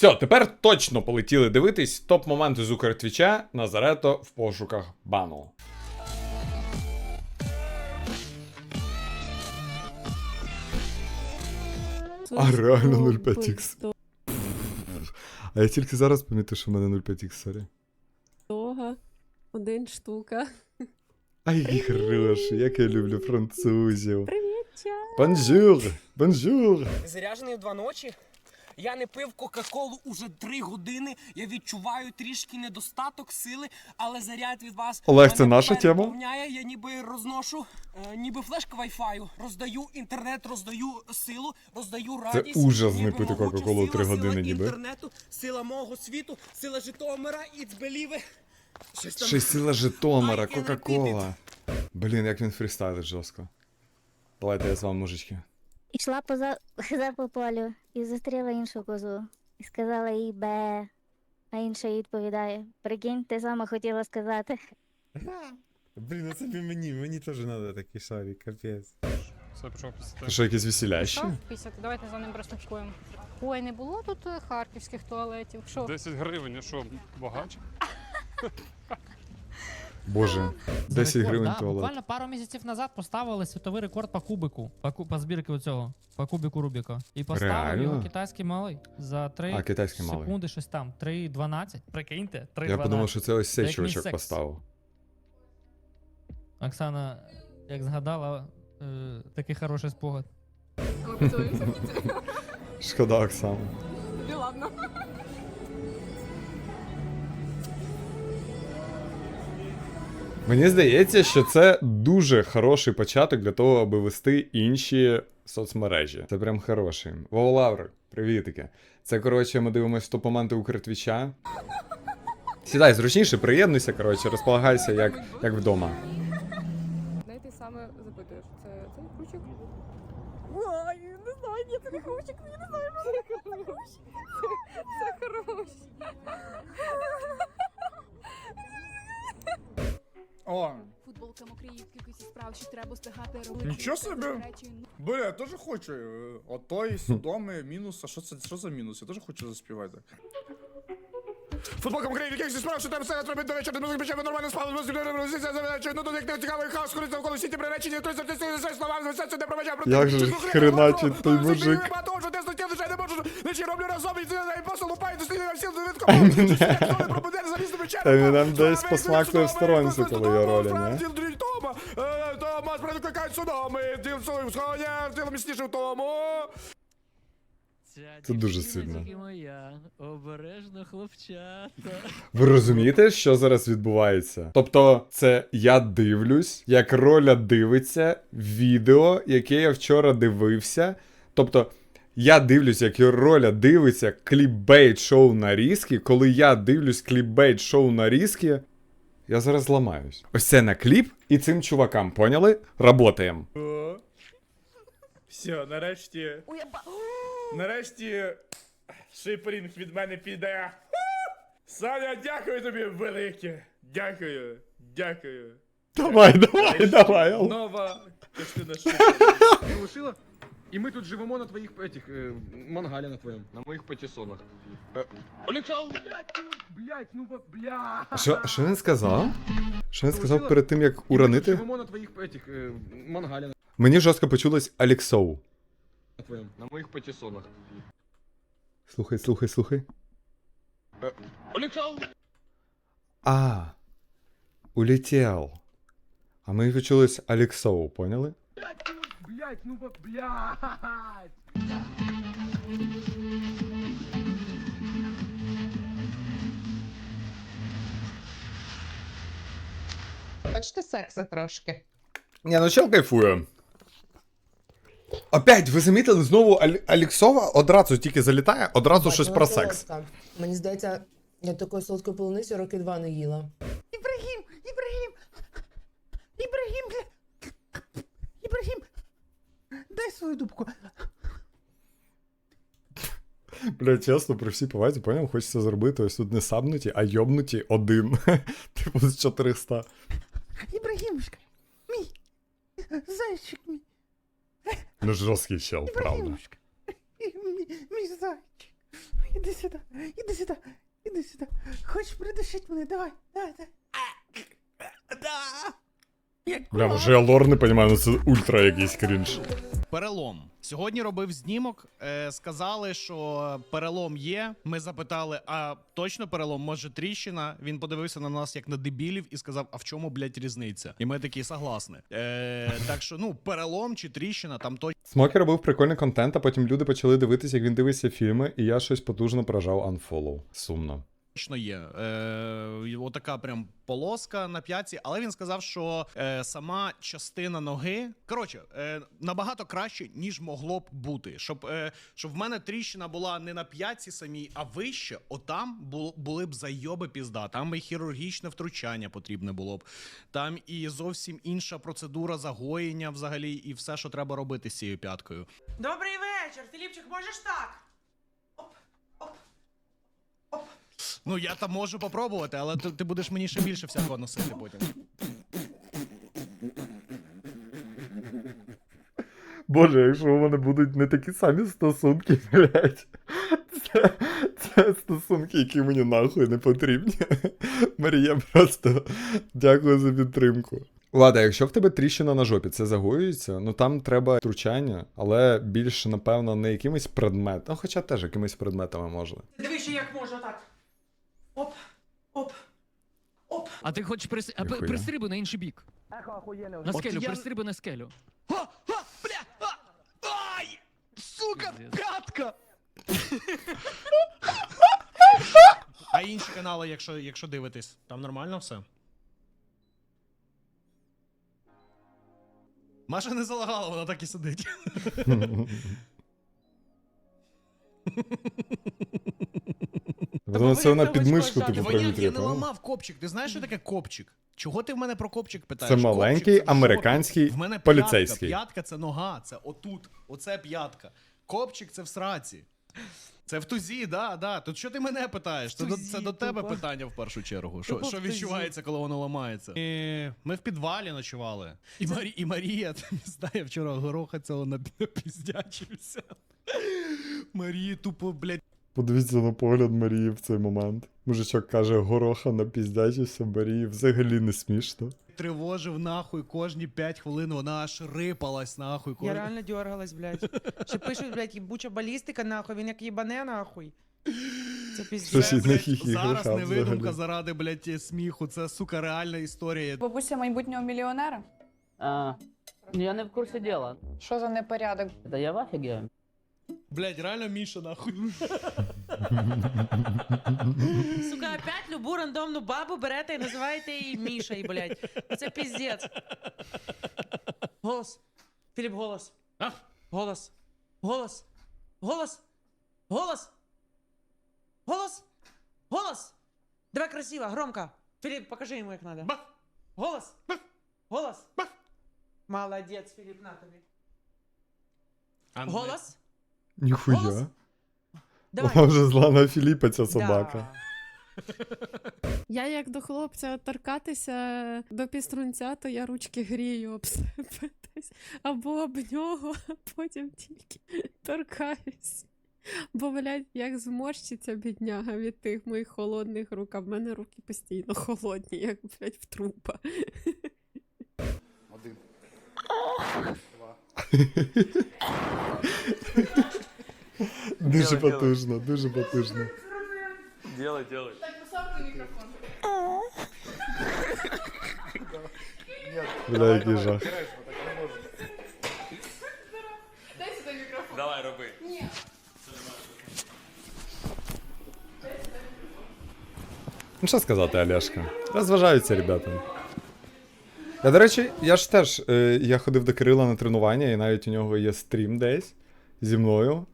Все, тепер точно полетіли дивитись топ-моменти з Укртвіча Назарето в пошуках бану. А реально 0,5х. А я тільки зараз помітив, що в мене 0,5х, сорі. Того. Один штука. Ай, хороший, як я люблю французів. Привіт, ча. Бонжур, бонжур. Заряджений в два ночі. Я не пив Кока-Колу уже три години. Я відчуваю трішки недостаток сили, але заряд від вас Олег, це наша тема? переповняє. Я ніби розношу, е, ніби флешка Wi-Fi. Роздаю інтернет, роздаю силу, роздаю радість. ужас не пити Кока-Колу сила, три сила години, ніби. інтернету, сила мого світу, сила Житомира, it's believe. Ще сила Житомира, Кока-Кола. Блін, як він фрістайлить жорстко. Давайте я з вами, мужички. Ішла поза, поза по полю і зустріла іншу козу. І сказала їй бе. А інша їй відповідає: Прикинь, ти сама хотіла сказати. Блін, ну це мені, мені теж треба такий шарик, капець. Все, пішов після що, якісь 50, давайте за ним прослідкуємо. Ой, не було тут е, харківських туалетів. Що? 10 гривень, а що, багач? Боже, За 10 рекорд, гривень да, туалет. Буквально пару місяців назад поставили світовий рекорд по кубику. По, ку- по збірки оцього, по кубику Рубіка. І поставив Реально? його китайський малий за 3 А, китайський малий. секунди, щось там. 3.12. Прикиньте, 3.12. Я подумав, що це ось цей Як мій чувачок секс. поставив. Оксана, як згадала, е, такий хороший спогад. Шкода Оксана. ладно. Мені здається, що це дуже хороший початок для того, аби вести інші соцмережі. Це прям хороший. Вова Лавр, привітики. Це, коротше, ми дивимося топоменти Укртвіча. Сідай зручніше, приєднуйся, коротше, розполагайся як, як вдома. Де ти саме запитуєш? Це цей кручик? Ой, не знаю, ні, це не кручик, я не знаю, що це кручик. Це хорош. О, Футболка мокріївки, якісь справ, що треба встигати робити. Нічого собі! Бля, я теж хочу. е, Отой, Содоми, мінус. А що це що за мінус? Я теж хочу заспівати. Футболка Україні, яких зі справ, що там все робити до вечора, музик пече, нормально спав, музик ну тут як не цікавий хаос, коли навколо всі ті приречені, то це все слова, все це не проведя, Як же ж хреначить той мужик. Того, що ти стаття лише не можу, ночі роблю разом, і і просто лупаю, дослідую всім довідково. Емінем десь посмакує в сторонці, коли є ролі, ні? Тома, е, Томас прикликають судоми, ділцю схоня, діло міцніше в тому. Це дуже сильно. моя, обережно хлопчата. Ви розумієте, що зараз відбувається? Тобто, це я дивлюсь, як роля дивиться відео, яке я вчора дивився. Тобто, я дивлюсь, як роля дивиться кліпбейт шоу нарізки. Коли я дивлюсь кліпбейт шоу нарізки, я зараз зламаюсь. Ось це на кліп, і цим чувакам, поняли? Работаємо. Все, нарешті. Нарешті шипрінг від мене піде. Саня, дякую тобі велике. Дякую. Дякую. Давай, давай, давай. Нова частина шипрінг. лишила. І ми тут живемо на твоїх этих, е, мангалі на твоєму, на моїх патісонах. Е, Олександр, блядь, блядь, ну бля. Що, що він сказав? Що він сказав перед тим, як ми живемо на твоїх этих, е, мангалі на Мені жорстко почулось Аліксоу. твоєму, на моїх патісонах. Слухай, слухай, слухай. Е, Олександр, А, улетел. А ми почулось Алексоу, поняли? блядь, ну ба- блядь. Бачите секса трошки. Ні, ну чел кайфує. Опять, ви замітили знову Аль- Алексова одразу тільки залітає, одразу щось про секс. Мені здається, я такої солодкої полуниці роки два не їла. Ібрагім! Ібрагім! Ібрагім, бля! Ібрагім! Дай свою дубку. Бля, чесно, при всій повазі, поняв, хочеться зробити ось тут не сабнуті, а йобнуті один. типу з 400. Ібрагімушка! Ну жорсткий чел, правда. Ібрагімушка! Мій, мій зайчик! Іди сюди, іди сюди, іди сюди. Хочеш придушити мене? Давай, давай, давай. Да. Як Бля, може я лор не розумію, ну це ультра якийсь крінж. Перелом. Сьогодні робив знімок. Е, сказали, що перелом є. Ми запитали, а точно перелом, може тріщина. Він подивився на нас як на дебілів і сказав: а в чому, блядь, різниця? І ми такі согласні. Е, так що, ну, перелом чи тріщина, там точно. Смокі робив прикольний контент, а потім люди почали дивитися, як він дивиться фільми, і я щось потужно прожав unfollow. Сумно. Точно є. Е, отака прям полоска на п'ятці, але він сказав, що е, сама частина ноги. Коротше, е, набагато краще, ніж могло б бути. Щоб, е, щоб в мене тріщина була не на п'ятці самій, а вище, отам бу, були б зайоби пізда. Там і хірургічне втручання потрібне було б. Там і зовсім інша процедура загоєння взагалі, і все, що треба робити з цією п'яткою. Добрий вечір, Філіпчик, можеш так? Ну я там можу попробувати, але ти, ти будеш мені ще більше всякого носити потім. Боже, якщо у мене будуть не такі самі стосунки, блядь. Це, це стосунки, які мені нахуй не потрібні. Марія, просто дякую за підтримку. Лада, якщо в тебе тріщина на жопі, це загоюється, ну там треба втручання, але більше, напевно, не якимось предметом. Ну, хоча теж якимись предметами можна. Дивись, як можна так. Оп, оп, оп. А ти хочеш прис... а, Ніхуя. пристрибуй на інший бік. На скелю, я- пристрибуй на скелю. А, а, бля, а, ай, сука, п'ятка. А інші канали, якщо, якщо дивитесь, там нормально все? Маша не залагала, вона так і сидить. Тому це вона підмишку типу Ваня, я не ламав копчик. Ти знаєш, що таке копчик? Чого ти в мене про копчик питаєш? Це Копчик маленький це американський В мене поліцейський. П'ятка, п'ятка це нога, це отут, оце п'ятка. Копчик це в сраці. Це в тузі, да, да. Тут що ти мене питаєш? Це, до, це до тебе питання в першу чергу. Що, що відчувається, коли воно ламається? І ми в підвалі ночували. І, Марі, і Марія, ти не знає, вчора гороха цього напіздячився. Марія тупо, блядь, Подивіться на погляд Марії в цей момент. Мужичок каже, гороха на піздячівся, Марії взагалі не смішно. тривожив нахуй кожні 5 хвилин, вона аж рипалась нахуй. Я Кожні... реально дергалась, блядь. Ще пишуть, блядь, їбуча балістика, нахуй, він як їбане, нахуй. Це Щось піздець. блядь, зараз гроха не видумка заради, блядь, сміху. Це, сука, реальна історія. Бабуся майбутнього мільйонера. А, я не в курсі діла. Що за непорядок? Та я в афігі. Блядь, реально Міша, нахуй. Сука, опять любу рандомну бабу берете і називаєте її Мішей, блядь. Це піздець. Голос. Філіп, голос. А? Голос. Голос. Голос. Голос. Голос. Голос. Давай красиво, громко. Філіп, покажи йому, як надо. Бах. Голос. Голос. Молодець, Філіп, на тобі. А, ну, Голос. Ніхуя. Давай. Вона вже зла на Філіпа, ця собака. Да. Я як до хлопця торкатися до піструнця, то я ручки грію об себе десь, або об нього, а потім тільки торкаюсь. Бо, блядь, як зморщиться бідняга від тих моїх холодних рук, а в мене руки постійно холодні, як, блядь, в трупа. Один. Дуже потужно, дуже потужно. Делай, делай. Бля, який жах. Давай, роби. Ну що сказати, Олешка? Розважаються ребята. Я, до речі, я ж теж е, я ходив до Кирила на тренування, і навіть у нього є стрім десь зі мною.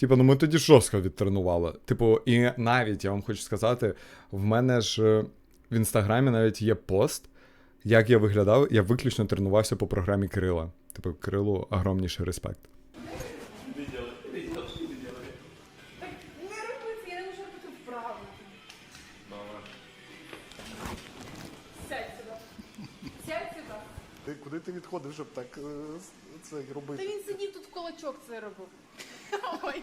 Типу, ну ми тоді жорстко відтренували. Типу, і навіть я вам хочу сказати, в мене ж е, в інстаграмі навіть є пост, як я виглядав, я виключно тренувався по програмі Кирила. Типу, Кирилу огромніший респект. Ти куди ти відходив, щоб так е, це робити? він сидів тут кулачок це робив. Ой.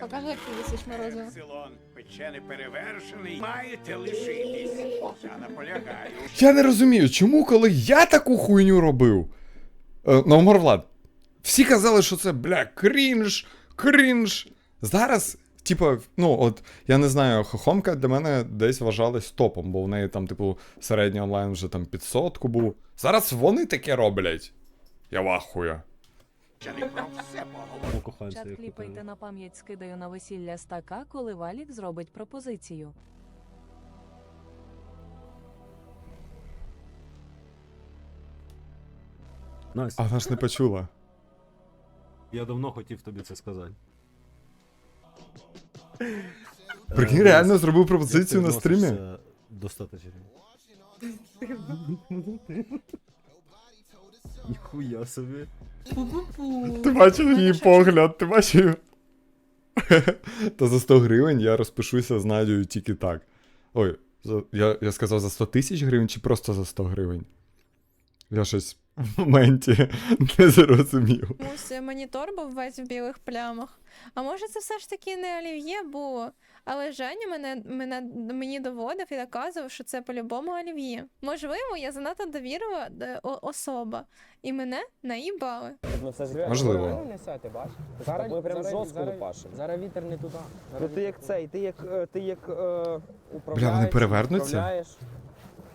Покажи, як ти висиш морозиво. Силон пече не перевершений. Маєте лишитись. Я наполягаю. Я не розумію, чому, коли я таку хуйню робив. Е, Влад. Всі казали, що це, бля, крінж, крінж. Зараз, типа, ну, от, я не знаю, хохомка для мене десь вважалась топом, бо в неї там, типу, середній онлайн вже там 500 був. Зараз вони таке роблять. Я вахую. Чат кліпайте на пам'ять скидаю на весілля стака, коли Валік зробить пропозицію. Настя, А вона ж не почула. я давно хотів тобі це сказати. Прикинь, реально зробив пропозицію на стрімі. Достаточно. Ніхуя собі. Ти бачив її погляд, ти бачив? Та за 100 гривень я розпишуся з Надією тільки так. Ой, за, я, я сказав за 100 тисяч гривень чи просто за 100 гривень? Я щось в моменті не зрозумів. Комусь монітор був весь в білих плямах. А може це все ж таки не олів'є було? Але Женя мене, мене мені доводив і доказував, що це по-любому олів'є. Можливо, я занадто довірлива е, о- особа, і мене наїбали. Можливо. Зараз ми прям жорстко лупашимо. Зараз вітер не туди. Ну ти як цей, ти як е, ти як е, управляєш. Бля, вони перевернуться? управляєш.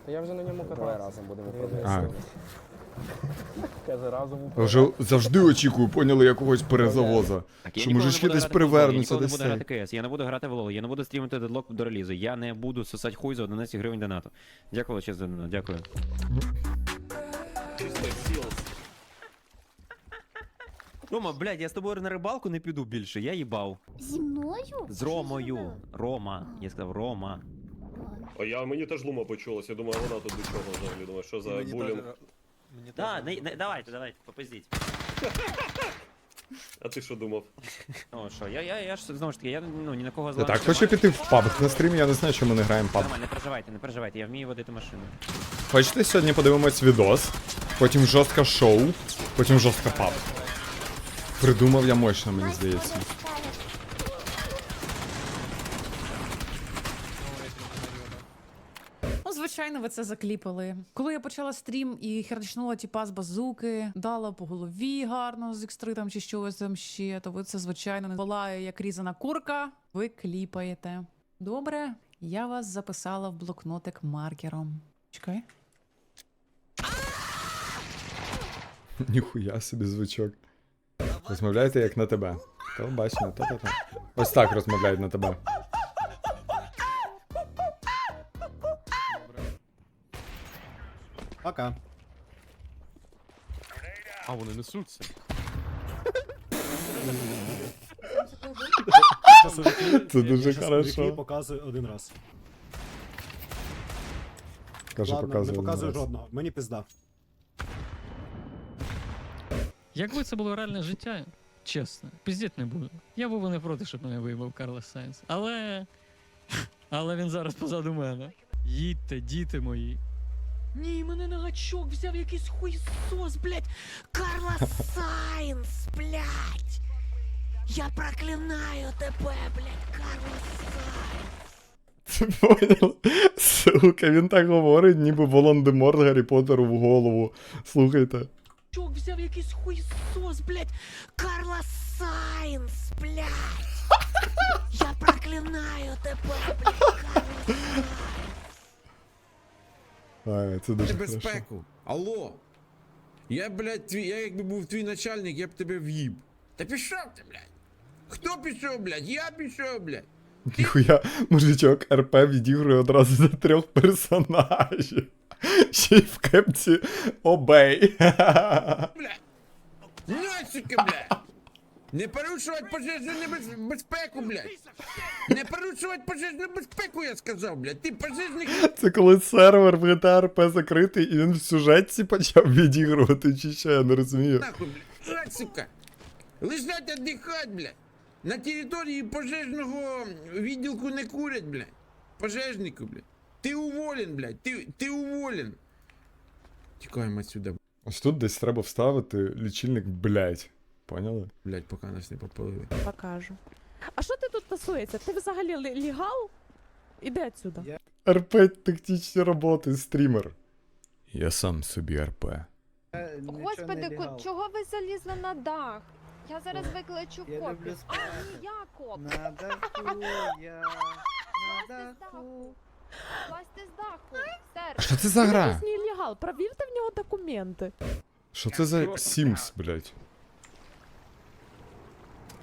Та я вже на ньому катаюся. Давай разом будемо А. Каже, разом Я вже завжди очікую, поняли якогось перезавоза. Що мужички десь перевернуться десь. цей. КС, я не буду грати в лол, я не буду стрімити дедлок до релізу, я не буду сосать хуй за 11 гривень донату. Дякую величезно за дякую. Рома, блядь, я з тобою на рибалку не піду більше, я їбав. Зі мною? З Ромою. Рома. Я сказав Рома. А я мені теж лума почулась, я думаю, вона тут до чого взагалі, думаю, що за булінг. Да, не, не, давайте, давайте, попиздіть. А ти що думав? О, що, я, я, я ж знову ж таки, я ну, ні на кого Я зла так не хочу маю. піти в паб на стрімі, я не знаю, чому ми не граємо в паб. Нормально, не переживайте, не переживайте, я вмію водити машину. Хочете сьогодні подивимось відос, потім жорстке шоу, потім жорстка паб. Придумав я мощно, мені здається. Звичайно, ви це закліпали. Коли я почала стрім і херчнула тіпа з базуки, дала по голові гарно з X3 там чи щось там ще, то ви це, звичайно, не палає як різана курка, ви кліпаєте. Добре, я вас записала в блокнотик маркером. Чекай. Ніхуя собі звучок. Розмовляйте як на тебе. Телебачення, та-та-та. Ось так розмовляють на тебе. Пока. А, вони несуться. Це дуже хорошо. показую один раз. Каже, Ладно, показує. не показую один жодного. Мені пизда. Якби це було реальне життя, чесно, пиздіть не буду. Я був би не проти, щоб мене виїбав Карлос Сайнс. Але. Але він зараз позаду мене. Їдьте, діти мої. Ні, мене на гачок взяв якийсь хуйсос, блядь. Карла Сайнс, блядь! Я проклинаю тебе, блядь, Карла Це понял? Сука, він так говорить, ніби Волан-де-Морт Гаррі Поттеру в голову. Слухайте. Чок взяв якийсь хуйсос, блядь! Карла Сайнс, блядь! Я проклинаю тебе, блядь, Карла А, це дуже хорошо. Небезпеку. Алло. Я, блядь, твій, я якби був твій начальник, я б тебе в'їб. Та пішов ти, блядь. Хто пішов, блядь? Я пішов, блядь. Ніхуя, мужичок РП відігрує одразу за трьох персонажів. Ще й в кепці обей. Носика, блядь! Не порушувати пожежну небез- безпеку, блядь! Не порушувати пожежну безпеку, я сказав, блядь! Ти пожежник! Це коли сервер в GTA RP закритий і він в сюжетці почав відігрувати, чи що, я не розумію. Нахуй, блядь! Носика! Лежать отдихать, блядь! На території пожежного відділку не курять, блядь! Пожежнику, блядь! Ти уволен, блядь! Ти, ти уволен! Тікаємо отсюда. Ось тут десь треба вставити лічильник, блять. Поняли? Блять, поки нас не попалили. Покажу. А що ти тут тасується? Ти взагалі лі- легал? Іди отсюда. РП тактичні роботи, стрімер. Я сам собі РП. Господи, ко- чого ви залізли на дах? Я зараз викличу Я А, ні, я коп. На даху я, з даху. Злазьте з даху. Сер. Що це за гра? Якийсь нелегал, провірте в нього документи. Що це за Sims, блядь?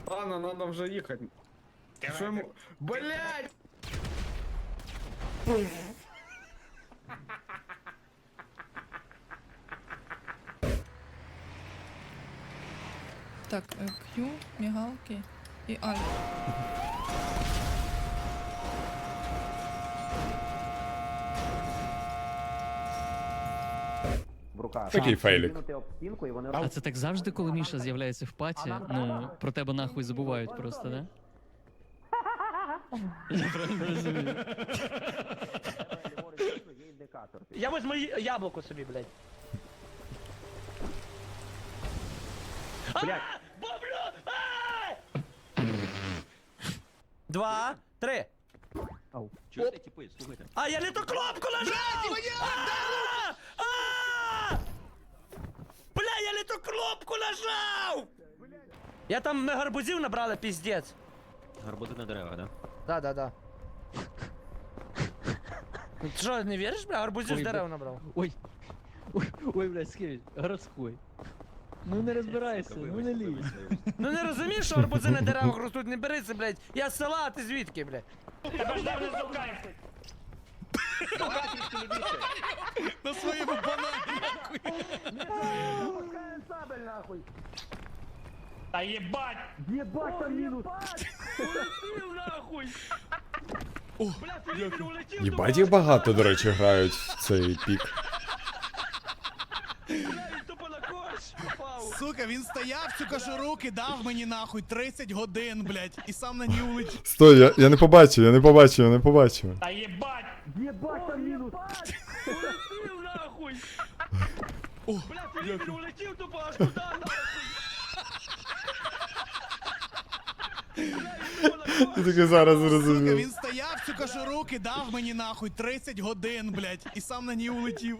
Ладно, надо вже їхати. Що йому... Блять! Так, Q, мігалки і Альфа. Такий фейлік. А це так завжди, коли Міша з'являється в паті, ну, про тебе нахуй забувають просто, да? Я правильно розумію. Я возьму яблуко собі, блядь. Блядь. Два, три. Чуєте, типи, слухайте. А, я не ту кнопку нажав! А! Бля, я не ту кнопку нажав! Я там ми гарбузів набрали, піздець. Гарбузи на деревах, да? Да, да, да. Ну, Ти що, не віриш, бля? Гарбузів з Ой, дерев набрав. Ой. Ой, ой, блядь, Скевич, городской. Ну не розбирайся, ну не лізь. Ну не розумієш, що арбузи на деревах ростуть, не берися, блядь. Я з села, а ти звідки, блядь? Тебе ж не здукаєш. На своєму банані, нахуй. Та єбать! Єбать там мінус! Улетів нахуй! Бля, улетів, Єбать їх багато, до речі, грають в цей пік. бля, він тупо на корч попав. Сука, він стояв, цю кожуру кидав мені нахуй 30 годин, блядь, і сам на ній улетів. Стой, я, я не побачив, я не побачив, я не побачив. Та єбать! Єбать там мінус! Улетів нахуй! Бля, Філіп, не улетів тупо аж туди нахуй! Я зараз Сука, зрозумів. він стояв, цю кожуру кидав мені нахуй 30 годин, блядь, і сам на ній улетів.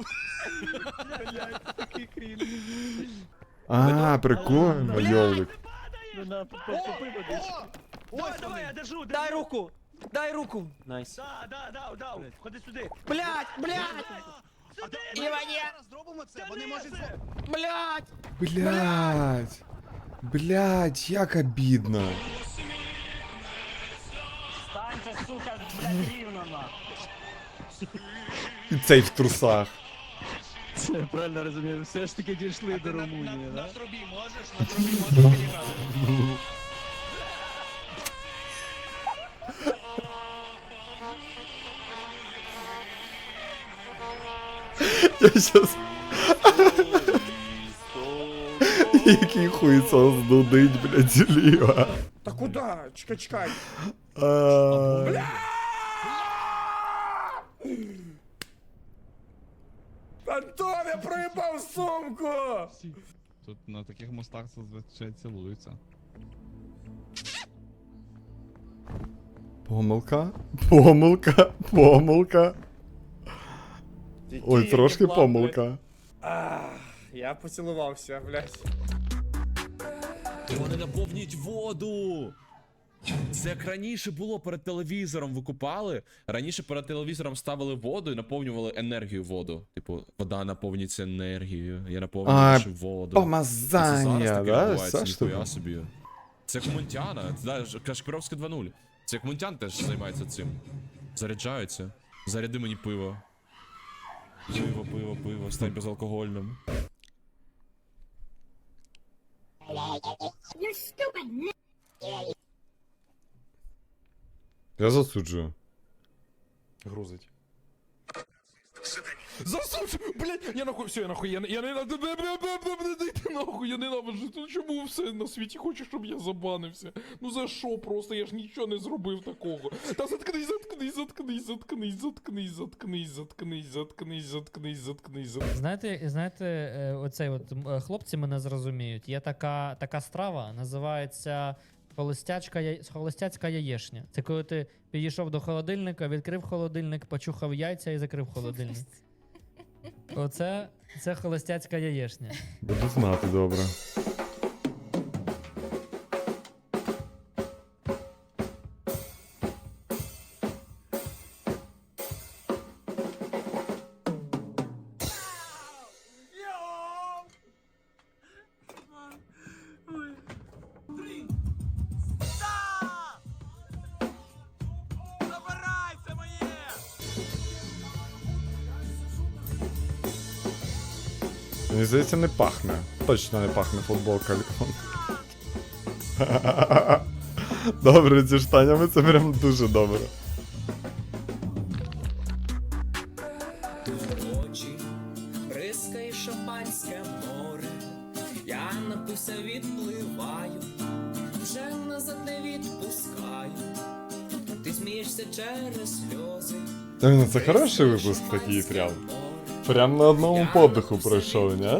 А, прикольно, йолик. Давай, давай, я держу, дай руку! Дай руку! Найс. Да, да, да, да, ходи сюди! Блять, блять, Сюди! Зараз зробимо це, вони можуть... блять. Блять. Блять, як обідно. Станьте, сука, блядь, рівно на! І цей в трусах. Це я правильно розумію, все ж таки дійшли до Румунії, На да? трубі можеш? На трубі можеш підіграти. Я щас... Який хуйсос дудить, блядь, зліва. Та куди? Чекай, чекай. Антон, я проїбав сумку! Тут на таких мостах зазвичай цілуються. Помилка? Помилка? Помилка? Ой, трошки помилка. Ах, я поцілувався, блядь. Вони наповнюють воду. Це як раніше було перед телевізором викупали. Раніше перед телевізором ставили воду і наповнювали енергію воду. Типу, вода наповнюється енергією, я наповнюю А, воду. І це зараз таке да? відбувається, ніхуя собі. Це як Мунтяна, це да, Кашпіровське 2.0. Це як Мунтян теж займається цим. Заряджаються. Заряди мені пиво. Пиво, пиво, пиво, стань безалкогольним. Я засуджую. Грузить. Засуш! Блять, я нахуй, все, я нахуй, я, не- я нахуй, я ненавиджу. Ну чому все на світі хоче, щоб я забанився? Ну за що просто? Я ж нічого не зробив такого. Та заткнись, заткнись, заткнись, заткнись, заткнись, заткнись, заткнись, заткнись, заткнись, заткнись, заткнись. Знаєте, знаєте, е, оцей от е, хлопці мене зрозуміють. Є така, така страва, називається холостячка, я- холостяцька яєшня. Це коли ти підійшов до холодильника, відкрив холодильник, почухав яйця і закрив холодильник. Оце це холостяцька яєшня. Буду знати добре. Мені здається, не пахне. Точно не пахне футболка. Добре, зі штанями це прям дуже добре. відпливаю, вже назад не відпускаю, ти смієшся через сльози. Це хороший випуск такий прям. Прям на одному подиху пройшов, ні?